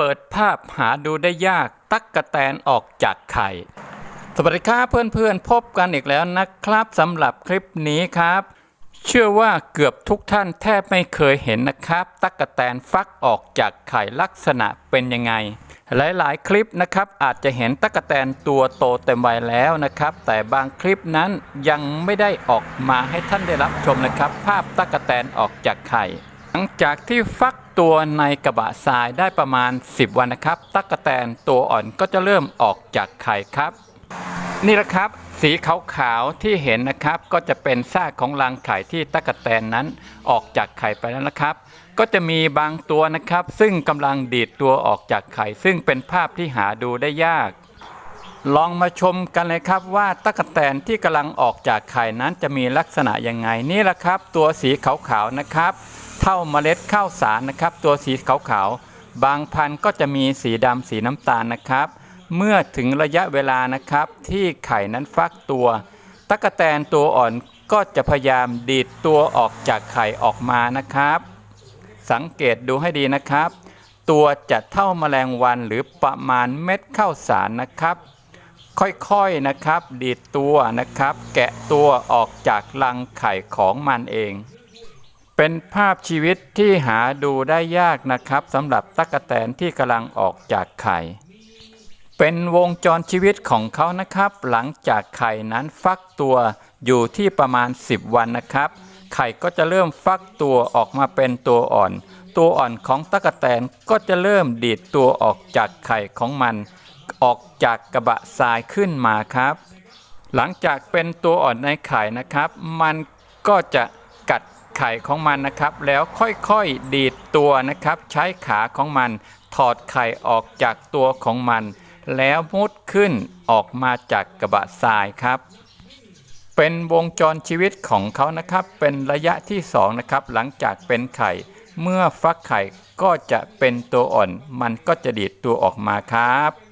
เปิดภาพหาดูได้ยากตั๊กกะแตนออกจากไข่ สวัสดีครับเพื่อนๆ พบกันอีกแล้วนะครับสำหรับคลิปนี้ครับ เชื่อว่าเกือบทุกท่านแทบไม่เคยเห็นนะครับ ตั๊กกะแตนฟักออกจากไข่ลักษณะเป็นยังไง หลายๆ คลิปนะครับอาจจะเห็นตั๊กแตนตัวโตเต็มวัยแล้วนะครับ แต่บางคลิปนั้นยังไม่ได้ออกมาให้ท่านได้รับชมนะครับ ภาพตั๊กแตนออกจากไข่ ลังจากที่ฟักตัวในกระบะทรายได้ประมาณ 10 วันนะครับ ตั๊กแตนตัวอ่อนก็จะเริ่มออกจากไข่ครับ นี่แหละครับ สีขาวๆที่เห็นนะครับก็จะเป็นซากของรังไข่ที่ตั๊กแตนนั้นออกจากไข่ไปแล้วนะครับ ก็จะมีบางตัวนะครับ ซึ่งกำลังดีดตัวออกจากไข่ ซึ่งเป็นภาพที่หาดูได้ยาก ลองมาชมกันเลยครับว่าตั๊กแตนที่กำลังออกจากไข่นั้นจะมีลักษณะยังไงนี่แหละครับ ตัวสีขาวๆนะครับ เท่าเมล็ดข้าวสารนะครับ ตัวสีขาวๆ บางพันธุ์ก็จะมีสีดำสีน้ำตาลนะครับ เมื่อถึงระยะเวลานะครับ ที่ไข่นั้นฟักตัวตั๊กแตนตัวอ่อนก็จะพยายามดีดตัวออกจากไข่ออกมานะครับ สังเกตดูให้ดีนะครับ ตัวจะเท่าแมลงวันหรือประมาณเม็ดข้าวสารนะครับ ค่อยๆนะครับ ดีดตัวนะครับ แกะตัวออกจากรังไข่ของมันเอง เป็นภาพชีวิตที่หาดูได้ยากนะครับสำหรับตั๊กแตนที่กำลังออกจากไข่ เป็นวงจรชีวิตของเขานะครับ หลังจากไข่นั้นฟักตัวอยู่ที่ประมาณ 10 วันนะครับ ไข่ก็จะเริ่มฟักตัวออกมาเป็นตัวอ่อน ตัวอ่อนของตั๊กแตนก็จะเริ่มดีดตัวออกจากไข่ของมัน ออกจากกระบะทรายขึ้นมาครับ หลังจากเป็นตัวอ่อนในไข่นะครับ มันก็จะกัด ไข่ของมันนะครับ แล้วค่อยๆดีดตัวนะครับ ใช้ขาของมัน ถอดไข่ออกจากตัวของมัน แล้วมุดขึ้นออกมาจากกระบะทรายครับ เป็นวงจรชีวิตของเขานะครับ เป็นระยะที่สองนะครับหลังจากเป็นไข่ เมื่อฟักไข่ก็จะเป็นตัวอ่อน มันก็จะดีดตัวออกมาครับ